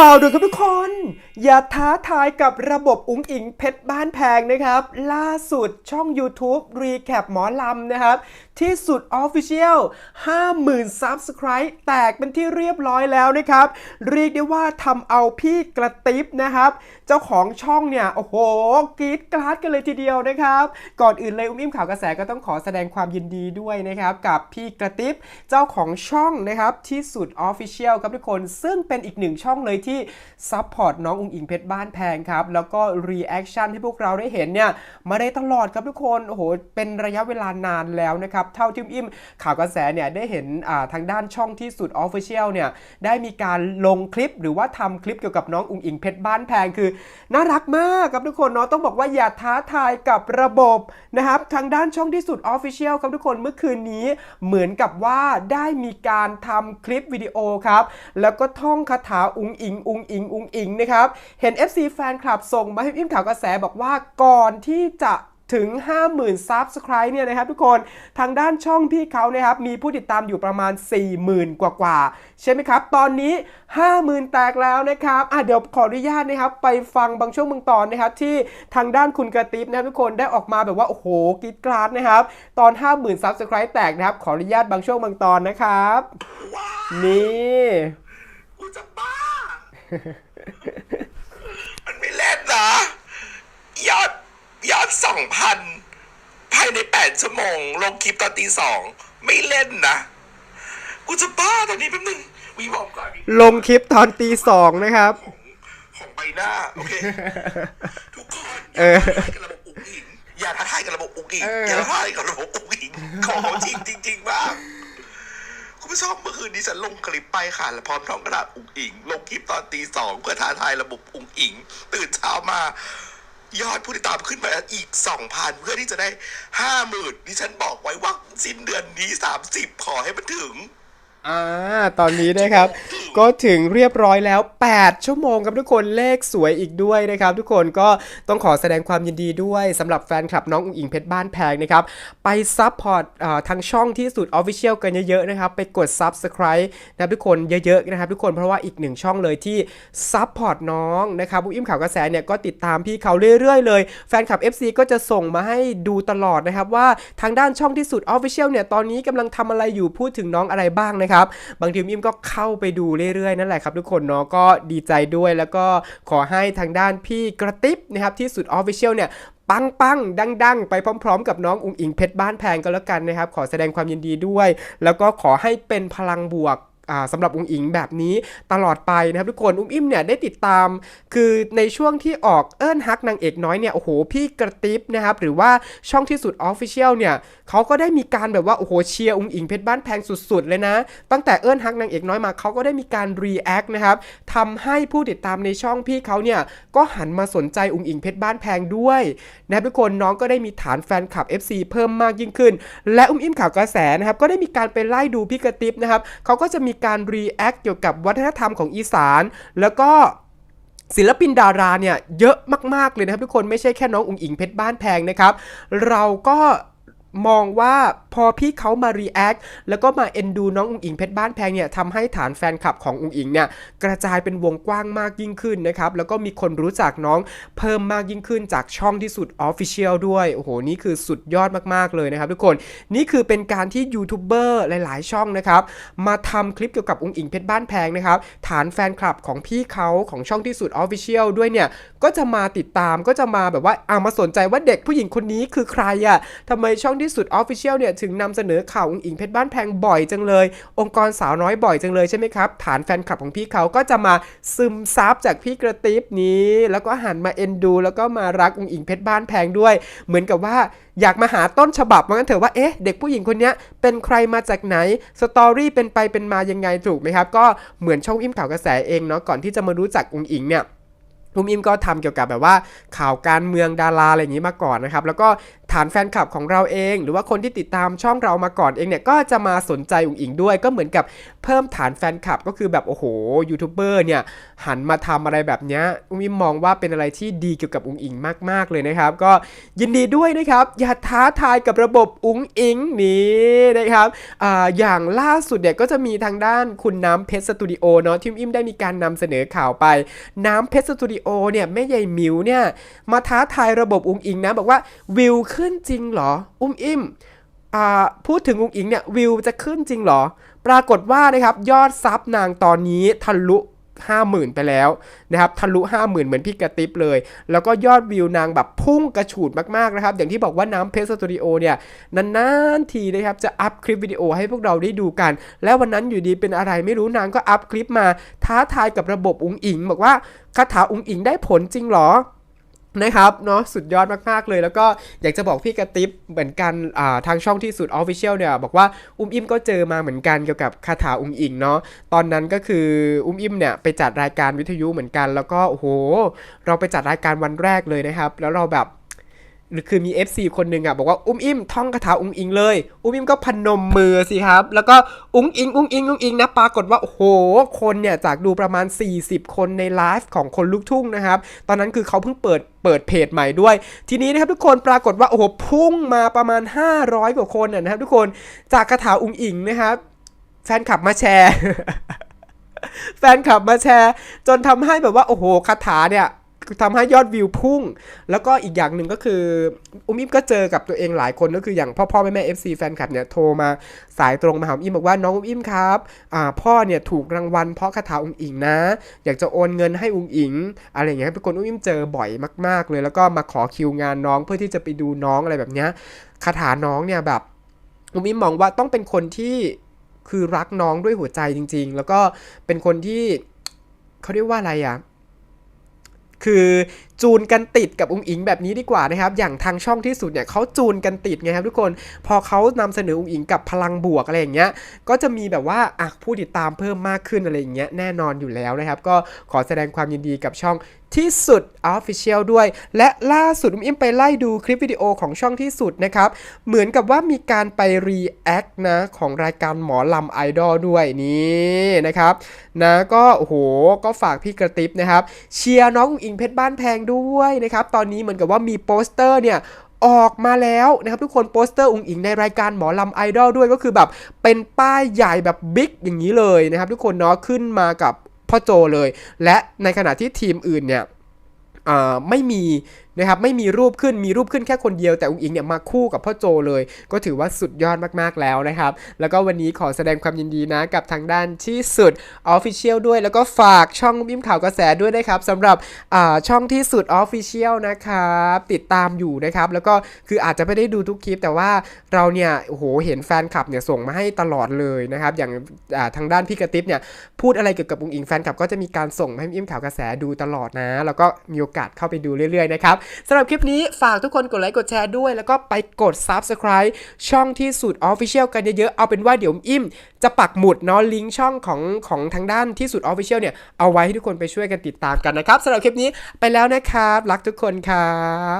ข่าวด่วนครับทุกคน อย่าท้าทายกับระบบอุ๋งอิงเพชรบ้านแพงนะครับ ล่าสุดช่อง YouTube Recap หมอลำนะครับ ที่สุด Official 50,000 Subscribe แตกเป็นที่เรียบร้อยแล้วนะครับ เรียกได้ว่าทำเอาพี่กระติบนะครับ เจ้าของช่องเนี่ย โอ้โหกรี๊ดกราดกันเลยทีเดียวนะครับ ก่อนอื่นเลยอุ้มอิ่มข่าวกระแสก็ต้องขอแสดงความยินดีด้วยนะครับ กับพี่กระติบเจ้าของช่องนะครับที่สุด Official ครับทุกคนซึ่งเป็นอีกหนึ่งช่องเลยที่ซัพพอร์ตน้องอุ๋งอิงเพชรบ้านแพงครับ แล้วก็รีแอคชั่นให้พวกเราได้เห็นเนี่ยมาได้ตลอดครับทุกคนโอ้โหเป็นระยะเวลานานแล้วนะครับ เท่าที่อุ้มอิ่มข่าวกระแสเนี่ยได้เห็นทางด้านช่องที่สุด Official เนี่ยได้มีการลงคลิปหรือว่าทำคลิปเกี่ยวกับน้องอุงอิงเพชรบ้านแพงคือ น่ารักมากครับทุกคนเนาะต้องบอกว่าอย่าท้าทายกับระบบนะครับทางด้านช่องที่สุด Official ครับทุกคนเมื่อคืนนี้เหมือนกับว่าได้มีการทำคลิปวิดีโอครับแล้วก็ท่องคาถาอุงอิงอุงอิงอุงอิงนะครับเห็น FC แฟนคลับส่งมาให้พิมพ์ข่าวกระแสบอกว่าก่อนที่จะถึง 50,000 Subscribe เนี่ยนะครับทุกคนทางด้านช่องพี่เขานะครับมีผู้ติดตามอยู่ประมาณ 40,000 กว่ากว่าๆใช่ไหมครับ ตอนนี้ 50,000 แตกแล้วนะครับอะเดี๋ยวขออนุญาตนะครับไปฟังบางช่วงบางตอนนะครับที่ทางด้านคุณกระติบนะครับทุกคนได้ออกมาแบบว่า โอ้โหกรีดกราดนะครับตอน 50,000 Subscribe แตกนะครับ ขออนุญาตบางช่วงบางตอนนะครับ นี่กูจะบ้า มันไม่เล่นนะ ยอดยอดสองพันภายในแปดชั่วโมง ลงคลิปตอนตีสอง ไม่เล่นนะ กูจะบ้าตอนนี้แป๊บนึงวีบอกก่อนลงคลิปตอนตีสองนะครับ ของของใบหน้า โอเค ทุกคนเออย่าอท้าทายกับระบบอุ๋งอิงอย่าท้าทายกับระบบอุ๋งอิงเออออย่าท้าทายกับระบบอุ๋งอิงของจริงจริงๆมากคุณผู้ชมเมื่อคืนนี้ฉันลงคลิปไปค่ะและพร้อมท้องกระดาษอุ๋งอิง ลงคลิปตอนตีสองเพื่อท้าทายระบบอุ๋งอิง ตื่นเช้ามา ยอดผู้ติดตามขึ้นมาอีกสองพันเพื่อที่จะได้ห้าหมื่นดิฉันบอกไว้ว่าสิ้นเดือนนี้สามสิบขอให้มันถึง อ่าตอนนี้นะครับ ก็ถึงเรียบร้อยแล้ว 8 ชั่วโมงครับทุกคนเลขสวยอีกด้วยนะครับ ทุกคนก็ต้องขอแสดงความยินดีด้วยสำหรับแฟนคลับน้องอุ๋งอิงเพชรบ้านแพงนะครับ ไปซับพอร์ตทางช่องที่สุด Official กันเยอะๆนะครับ ไปกด Subscribe นะครับทุกคนเยอะๆนะครับ ทุกคนเพราะว่าอีกหนึ่งช่องเลยที่ซับพอร์ตน้องนะครับอุ้มอิ่มข่าวกระแสเนี่ยก็ติดตามพี่เขาเรื่อยๆเลยแฟนคลับ FC ก็จะส่งมาให้ดูตลอดนะครับว่าทางด้านช่องที่สุด Official เนี่ยตอนนี้กำลังทำอะไรอยู่พูดถึงน้องอะไรบ้างนะครับบางทีมิมก็เข้าไปดูเรื่อยๆ นั่นแหละครับทุกคนเนาะก็ดีใจด้วยแล้วก็ขอให้ทางด้านพี่กระติบนะครับที่สุดออฟฟิเชียลเนี่ยปังปังดังดังๆไปพร้อม ๆ กับน้องอุ๋งอิงเพชรบ้านแพงก็แล้วกันนะครับ ขอแสดงความยินดีด้วย แล้วก็ขอให้เป็นพลังบวก สำหรับอุ๋งอิงแบบนี้ตลอดไปนะครับทุกคนอุ้มอิ่มเนี่ยได้ติดตาม คือในช่วงที่ออกเอิ้นฮักนางเอกน้อยเนี่ยโอ้โหพี่กระติบนะครับหรือว่าช่องที่สุด Official เนี่ยเขาก็ได้มีการแบบว่าโอ้โหเชียร์อุ๋งอิงเพชรบ้านแพงสุดๆเลยนะ ตั้งแต่เอิ้นฮักนางเอกน้อยมาเขาก็ได้มีการ react นะครับทำให้ผู้ติดตามในช่องพี่เขาเนี่ยก็หันมาสนใจอุ๋งอิงเพชรบ้านแพงด้วยนะครับทุกคนน้องก็ได้มีฐานแฟนคลับ FC เพิ่มมากยิ่งขึ้น และอุ้มอิ่มข่าวกระแสนะครับก็ได้มีการไปไล่ดูพี่กระติบนะครับเขาก็จะมีการรีแอคเกี่ยวกับวัฒนธรรมของอีสาน แล้วก็ศิลปินดาราเนี่ยเยอะมาก ๆ เลยนะครับทุกคนไม่ใช่แค่น้องอุ๋งอิงเพชรบ้านแพงนะครับ เราก็มองว่าพอพี่เขามา react แล้วก็มาเอ็นดูน้องอุ๋งอิงเพชรบ้านแพงเนี่ยทำให้ฐานแฟนคลับของอุ๋งอิงเนี่ยกระจายเป็นวงกว้างมากยิ่งขึ้นนะครับแล้วก็มีคนรู้จักน้องเพิ่มมากยิ่งขึ้นจากช่องที่สุด Official ด้วยโอ้โหนี่คือสุดยอดมากๆเลยนะครับทุกคนนี่คือเป็นการที่ยูทูบเบอร์หลาย ๆ ช่องนะครับมาทำคลิปเกี่ยวกับอุ๋งอิงเพชรบ้านแพงนะครับฐานแฟนคลับของพี่เขาของช่องที่สุด Official ด้วยเนี่ยก็จะมาติดตามก็จะมาแบบว่าเอามาสนใจว่าเด็กผู้หญิงคนนี้คือใครอะ่ะทำไมช่องที่สุด Official เนี่ยถึงนำเสนอข่าวอุ๋งอิงเพชรบ้านแพงบ่อยจังเลย องค์กรสาวน้อยบ่อยจังเลยใช่ไหมครับ ฐานแฟนคลับของพี่เขาก็จะมาซึมซับจากพี่กระติบนี้ แล้วก็หันมาเอ็นดู แล้วก็มารักอุ๋งอิงเพชรบ้านแพงด้วย เหมือนกับว่าอยากมาหาต้นฉบับว่างั้นเถอะว่าเอ๊ะเด็กผู้หญิงคนนี้เป็นใครมาจากไหนสตอรี่เป็นไปเป็นมายังไงถูกไหมครับ ก็เหมือนช่องอิ่มข่าวกระแสเองเนาะก่อนที่จะมารู้จักอุ๋งอิงเนี่ยอุ้มอิมก็ทำเกี่ยวกับแบบว่าข่าวการเมืองดาราอะไรอย่างนี้มาก่อนนะครับ แล้วก็ ฐานแฟนคลับของเราเอง หรือว่าคนที่ติดตามช่องเรามาก่อนเองเนี่ยก็จะมาสนใจอุ๋งอิงด้วย ก็เหมือนกับเพิ่มฐานแฟนคลับก็คือแบบโอ้โหยูทูบเบอร์เนี่ยหันมาทำอะไรแบบเนี้ยอุ้มอิมมองว่าเป็นอะไรที่ดีเกี่ยวกับอุ๋งอิงมาก ๆ เลยนะครับ ก็ยินดีด้วยนะครับ อย่าท้าทายกับระบบอุ๋งอิงนี้นะครับออย่างล่าสุดเนี่ยก็จะมีทางด้านคุณน้ำเพชรสตูดิโอเนาะที่อุ้มอิมได้มีการนำเสนอข่าวไป น้ำเพชรสตูดิโอเนี่ยแม่ใหญ่มิวเนี่ยมาท้าทายระบบอุ๋งอิงนะบอกว่าวิวขึ้นขึ้นจริงเหรอ อุ้มอิมอ่าพูดถึงอุ๋งอิงเนี่ยวิวจะขึ้นจริงเหรอ ปรากฏว่านะครับยอดซับนางตอนนี้ทะลุ50,000ไปแล้วนะครับทะลุ50,000เหมือนพี่กระติบเลย แล้วก็ยอดวิวนางแบบพุ่งกระฉูดมากๆนะครับ อย่างที่บอกว่าน้ำเพชรสตูดิโอเนี่ยนานๆทีนะครับจะอัพคลิปวิดีโอให้พวกเราได้ดูกัน แล้ววันนั้นอยู่ดีเป็นอะไรไม่รู้นางก็อัพคลิปมาท้าทายกับระบบอุ๋งอิง บอกว่าคาถาอุ๋งอิงได้ผลจริงเหรอ นะครับเนาะสุดยอดมากๆเลย แล้วก็อยากจะบอกพี่กระติบเหมือนกันาทางช่องที่สุดออฟฟิเชียลเนี่ยบอกว่าอุ้มอิมก็เจอมาเหมือนกันเกี่ยวกับคาถาอุ้งอิงเนาะตอนนั้นก็คืออุ้มอิมเนี่ยไปจัดรายการวิทยุเหมือนกัน แล้วก็โอ้โห เราไปจัดรายการวันแรกเลยนะครับ แล้วเราแบบ หรือคือมี FC คนหนึ่งอะบอกว่าอุ้มอิมท่องคาถาอุ้งอิงเลย อุ้มอิมก็พนมมือสิครับ แล้วก็อุ้งอิงอุ้งอิงอุ้งอิงนะปรากฏว่า โอ้โห คนเนี่ย จากดูประมาณ 40 คนในไลฟ์ของคนลูกทุ่งนะครับ ตอนนั้นคือเขาเพิ่งเปิดเปิดเพจใหม่ด้วย ทีนี้นะครับทุกคนปรากฏว่า โอ้โห พุ่งมาประมาณ 500 กว่าคนนะนะครับทุกคนจากคาถาอุ้งอิงนะครับแฟนคลับมาแชร์ แฟนคลับมาแชร์ จนทำให้แบบว่าโอ้โหคาถาเนี่ย ทำให้ยอดวิวพุ่ง แล้วก็อีกอย่างหนึ่งก็คือ อุ้มอิมก็เจอกับตัวเองหลายคนก็คืออย่างพ่อพ่อแม่แม่เอฟซีแฟนคลับเนี่ยโทรมาสายตรงมาหาอุ้มอิมบอกว่าน้องอุ้มอิมครับอ่าพ่อเนี่ยถูกรางวัลเพราะคาถาอุ้งอิงนะ อยากจะโอนเงินให้อุ้งอิงอะไรอย่างเงี้ยครับทุกคนอุ้มอิมเจอบ่อยมาก ๆ เลย แล้วก็มาขอคิวงานน้องเพื่อที่จะไปดูน้องอะไรแบบเนี้ยคาถาน้องเนี่ยแบบอุ้มอิมมองว่าต้องเป็นคนที่คือรักน้องด้วยหัวใจจริง ๆ แล้วก็เป็นคนที่เขาเรียกว่าอะไรอะ คือ จูนกันติดกับอุ้งอิงแบบนี้ดีกว่านะครับ อย่างทางช่องที่สุดเนี่ยเขาจูนกันติดไงครับทุกคน พอเขานำเสนออุ้งอิงกับพลังบวกอะไรอย่างเงี้ย ก็จะมีแบบว่าอะผู้ติดตามเพิ่มมากขึ้นอะไรอย่างเงี้ยแน่นอนอยู่แล้วนะครับ ก็ขอแสดงความยินดีกับช่องที่สุด Official ด้วย และล่าสุดอุ้มอิมไปไล่ดูคลิปวิดีโอของช่องที่สุดนะครับ เหมือนกับว่ามีการไป react นะ ของรายการหมอลำไอดอลด้วยนี่นะครับ นะก็โอ้โหก็ฝากพี่กระติบนะครับ เชียร์น้องอุงอิงเพชรบ้านแพงด้วยนะครับ ตอนนี้เหมือนกับว่ามีโปสเตอร์เนี่ยออกมาแล้วนะครับทุกคนโปสเตอร์อุ๋งอิงในรายการหมอลำไอดอลด้วยก็คือแบบเป็นป้ายใหญ่แบบบิ๊กอย่างนี้เลยนะครับทุกคนเนาะขึ้นมากับพ่อโจเลย และในขณะที่ทีมอื่นเนี่ย ไม่มีนะครับไม่มีรูปขึ้นมีรูปขึ้นแค่คนเดียวแต่อุ๋งอิงเนี่ยมาคู่กับพ่อโจเลย ก็ถือว่าสุดยอดมากๆแล้วนะครับ แล้วก็วันนี้ขอแสดงความยินดีนะกับทางด้านที่สุด Official ด้วย แล้วก็ฝากช่องบิ้มข่าวกระแสด้วยนะครับสำหรับช่องที่สุด Official นะครับติดตามอยู่นะครับ แล้วก็คืออาจจะไม่ได้ดูทุกคลิป แต่ว่าเราเนี่ยโอ้โหเห็นแฟนคลับเนี่ยส่งมาให้ตลอดเลยนะครับอย่างาทางด้านพี่กระติบเนี่ยพูดอะไรเกี่ยวกับอุ๋งอิงแฟนคลับก็จะมีการส่งให้อิ่มข่าวกระแสดูตลอดนะ แล้วก็มีโอกาสเข้าไปดูเรื่อยๆนะครับสำหรับคลิปนี้ฝากทุกคนกดไลค์กดแชร์ด้วย แล้วก็ไปกด Subscribe ช่องที่สุด Official กันเยอะๆเอาเป็นว่าเดี๋ยวอิ่ม จะปักหมุดเนาะลิงก์ช่องของของทางด้านที่สุด Official เนี่ยเอาไว้ให้ทุกคนไปช่วยกันติดตามกันนะครับสำหรับคลิปนี้ไปแล้วนะครับ รักทุกคนครับ